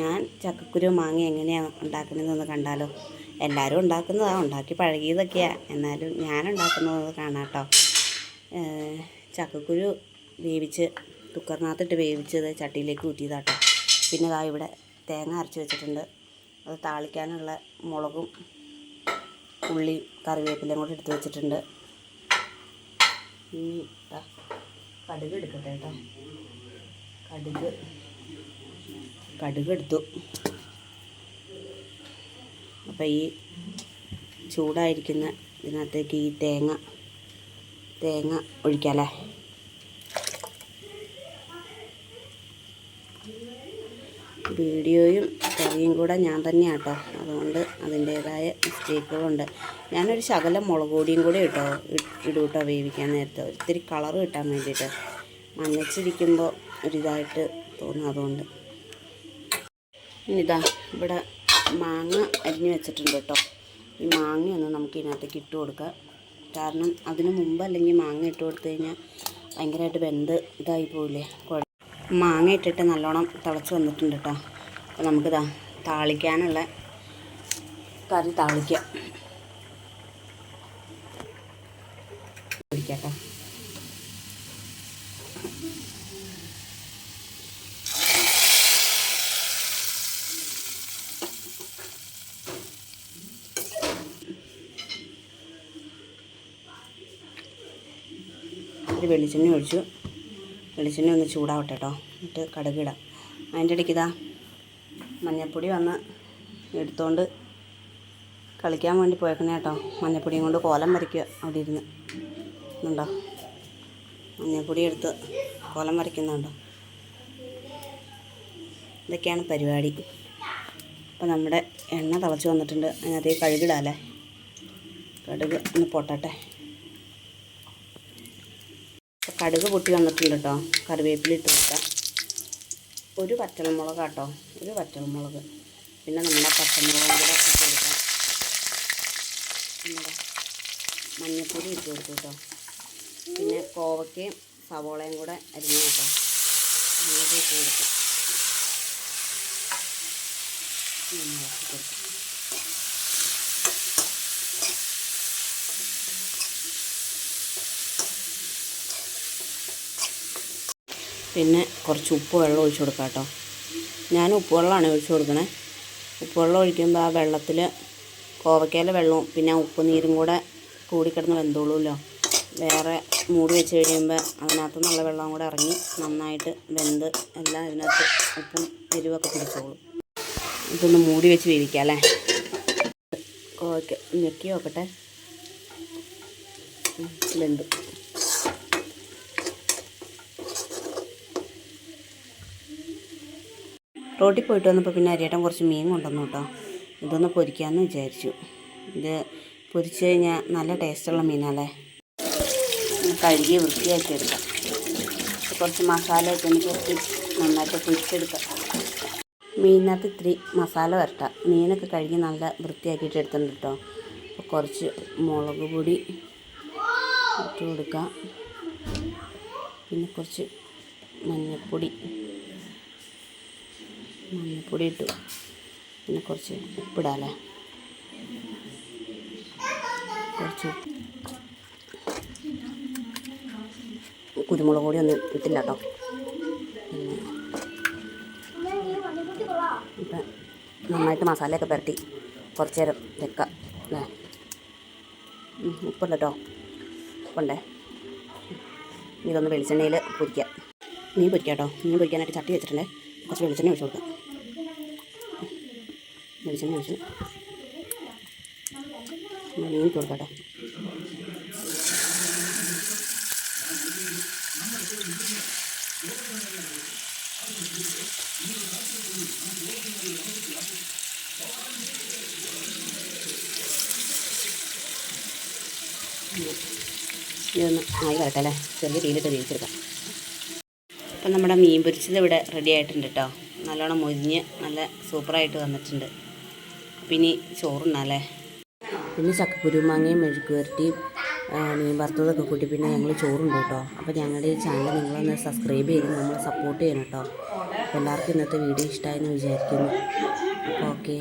ഞാൻ ചക്കക്കുരു മാങ്ങ എങ്ങനെയാണ് ഉണ്ടാക്കുന്നതെന്ന് കണ്ടാലോ? എല്ലാവരും ഉണ്ടാക്കുന്നതാണ് ഉണ്ടാക്കി പഴകിയതൊക്കെയാണ് എന്നാലും ഞാൻ ഉണ്ടാക്കുന്നത് കാണാം കേട്ടോ ചക്കക്കുരു വേവിച്ച് കുക്കറിനകത്തിട്ട് വേവിച്ചത് ചട്ടിയിലേക്ക് ഊറ്റിയതാട്ടോ. പിന്നെ ഇതാ ഇവിടെ തേങ്ങ അരച്ച് വെച്ചിട്ടുണ്ട്. അത് താളിക്കാനുള്ള മുളകും ഉള്ളി കറിവേപ്പിലയും കൂടെ എടുത്ത് വെച്ചിട്ടുണ്ട്. ഇനി കടുക് എടുക്കട്ടെ കേട്ടോ കടുക് കടുക് എടുത്തു അപ്പോൾ ഈ ചൂടായിരിക്കുന്ന ഇതിനകത്തേക്ക് ഈ തേങ്ങ തേങ്ങ ഒഴിക്കാമല്ലേ വീഡിയോയും കറിയും കൂടെ ഞാൻ തന്നെയാണ് കേട്ടോ. അതുകൊണ്ട് അതിന്റേതായ മിസ്റ്റേക്കുകളുണ്ട്. ഞാനൊരു ശകലം മുളക് പൊടിയും കൂടെ ഇട്ടോ ഇടും കേട്ടോ വേവിക്കാൻ നേരത്തെ. ഒത്തിരി കളർ കിട്ടാൻ വേണ്ടിയിട്ട്. മഞ്ഞച്ചിരിക്കുമ്പോൾ ഒരിതായിട്ട് തോന്നും അതുകൊണ്ട്. ഇനിതാ ഇവിടെ മാങ്ങ അരിഞ്ഞു വെച്ചിട്ടുണ്ട് കേട്ടോ. ഈ മാങ്ങയൊന്ന് നമുക്ക് ഇതിനകത്തേക്ക് ഇട്ട് കൊടുക്കാം. കാരണം അതിന് മുമ്പ് അല്ലെങ്കിൽ മാങ്ങ ഇട്ട് കൊടുത്തു കഴിഞ്ഞാൽ ഭയങ്കരമായിട്ട് വെന്ത് ഇതായി പോവില്ലേ? മാങ്ങ ഇട്ടിട്ട് നല്ലോണം തിളച്ച് വന്നിട്ടുണ്ട് കേട്ടോ. അപ്പോൾ നമുക്കിതാ താളിക്കാനുള്ള കറി താളിക്കാം. ഒഴിക്കാം ഒരു വെളിച്ചെണ്ണ ഒഴിച്ചു. വെളിച്ചെണ്ണ ഒന്ന് ചൂടാവട്ടെ കേട്ടോ എന്നിട്ട് കടുകിടാം അതിന്റെ ഇടയ്ക്ക് ഇതാ മഞ്ഞൾപ്പൊടി വന്ന് എടുത്തുകൊണ്ട് കളിക്കാൻ വേണ്ടി പോയേക്കണേ കേട്ടോ മഞ്ഞൾപ്പൊടിയും കൊണ്ട് കോലം വരയ്ക്കുക അവിടെ ഇരുന്ന്. ഉണ്ടോ മഞ്ഞപ്പൊടി എടുത്ത് കോലം വരയ്ക്കുന്നുണ്ടോ. ഇതൊക്കെയാണ് പരിപാടി. അപ്പോൾ നമ്മുടെ എണ്ണ തിളച്ച് വന്നിട്ടുണ്ട്. അതിനകത്ത് കഴുകിടാല്ലേ കടുക് ഒന്ന് പൊട്ടട്ടെ. കടുക് പൊട്ടി വന്നിട്ടുണ്ട് കേട്ടോ. കറിവേപ്പില ഇട്ട് കൊടുക്കാം ഒരു പച്ചമുളക് കേട്ടോ ഒരു പച്ചമുളക്. പിന്നെ നമ്മുടെ പച്ചമുളകും കൂടെ ഇട്ട് കൊടുക്കാം. നമ്മുടെ മഞ്ഞൾപ്പൊടി ഇട്ട് കൊടുക്കും കേട്ടോ. പിന്നെ കോവയ്ക്കയും സവോളയും കൂടെ അരിഞ്ഞു കേട്ടോ. അങ്ങോട്ട് ഇട്ട് കൊടുക്കും. കൊടുക്കാം. പിന്നെ കുറച്ച് ഉപ്പ് വെള്ളം ഒഴിച്ച് കൊടുക്കാം കേട്ടോ. ഞാൻ ഉപ്പ് വെള്ളമാണ് ഒഴിച്ച് കൊടുക്കണേ. ഉപ്പ് വെള്ളം ഒഴിക്കുമ്പോൾ ആ വെള്ളത്തിൽ കോവയ്ക്കയിലെ വെള്ളവും പിന്നെ ഉപ്പ് നീരും കൂടെ കൂടിക്കിടന്ന് വെന്തോളൂല്ലോ. വേറെ മൂടി വെച്ച് കഴിയുമ്പോൾ അതിനകത്ത് നല്ല വെള്ളം കൂടെ ഇറങ്ങി നന്നായിട്ട് വെന്ത് എല്ലാം ഇതിനകത്ത് ഉപ്പും എരിവൊക്കെ പിടിച്ചോളും. ഇതൊന്ന് മൂടി വെച്ച് വേവിക്കാം അല്ലേ? കോവയ്ക്ക ഞെക്കി നോക്കട്ടെ വെന്തു. റോട്ടിൽ പോയിട്ട് വന്നപ്പോൾ പിന്നെ അരിയേട്ടൻ കുറച്ച് മീൻ കൊണ്ടുവന്നു കേട്ടോ. ഇതൊന്ന് പൊരിക്കാമെന്ന് വിചാരിച്ചു. ഇത് പൊരിച്ച് കഴിഞ്ഞാൽ നല്ല ടേസ്റ്റുള്ള മീനല്ലേ? കഴുകി വൃത്തിയാക്കി എടുക്കാം. കുറച്ച് മസാലയൊക്കെ ഒന്ന് കുറച്ച് നന്നായിട്ട് പൊരിച്ചെടുക്കാം. മീനിനകത്ത് ഇത്തിരി മസാല വരട്ടാം. മീനൊക്കെ കഴുകി നല്ല വൃത്തിയാക്കിയിട്ട് എടുത്തിട്ടുണ്ട് കേട്ടോ. അപ്പോൾ കുറച്ച് മുളക് പൊടി ഇട്ട് കൊടുക്കാം. പിന്നെ കുറച്ച് മഞ്ഞൾപ്പൊടി മഞ്ഞൾപ്പൊടി ഇട്ടു പിന്നെ കുറച്ച് ഉപ്പിടാല്ലേ? കുറച്ച് കുരുമുളക് പൊടി ഒന്നും ഇട്ടില്ല കേട്ടോ ഇപ്പം നന്നായിട്ട് മസാലയൊക്കെ പുരട്ടി കുറച്ച് നേരം വെക്കാം അല്ലേ ഉപ്പുണ്ട് കേട്ടോ ഉപ്പുണ്ടേ? ഇതൊന്ന് വെളിച്ചെണ്ണയിൽ പൊരിക്കാം. മീൻ പൊരിക്കാം കേട്ടോ മീൻ പൊരിക്കാനായിട്ട് ചട്ടി വെച്ചിട്ടുണ്ടേ. കുറച്ച് വെളിച്ചെണ്ണ ഒഴിച്ച് കൊടുക്കാം. വെളിച്ചെണ്ണ ഒഴിച്ച് മീൻ ഇട്ട് കൊടുക്കാം കേട്ടോ ഇതൊന്ന് ആയി വരട്ടെ അല്ലേ? ചെറിയ തീയിലിട്ട് വേവിച്ചെടുക്കാം. അപ്പം നമ്മുടെ മീൻ പൊരിച്ചത് ഇവിടെ റെഡി ആയിട്ടുണ്ട് കേട്ടോ നല്ലോണം മൊരിഞ്ഞ് നല്ല സൂപ്പറായിട്ട് വന്നിട്ടുണ്ട്. അപ്പം ഇനി പിന്നെ ചക്കക്കുരു മാങ്ങയും മെഴുക്ക് വരട്ടിയും മീൻ വറുത്തതൊക്കെ കൂട്ടി പിന്നെ ഞങ്ങൾ ചോറുണ്ട് കേട്ടോ അപ്പോൾ ഞങ്ങളുടെ ഈ ചാനൽ നിങ്ങളൊന്ന് സബ്സ്ക്രൈബ് ചെയ്ത് നമ്മളെ സപ്പോർട്ട് ചെയ്യണം കേട്ടോ എല്ലാവർക്കും ഇന്നത്തെ വീഡിയോ ഇഷ്ടമായെന്ന് വിചാരിക്കുന്നു. അപ്പോൾ ഓക്കെ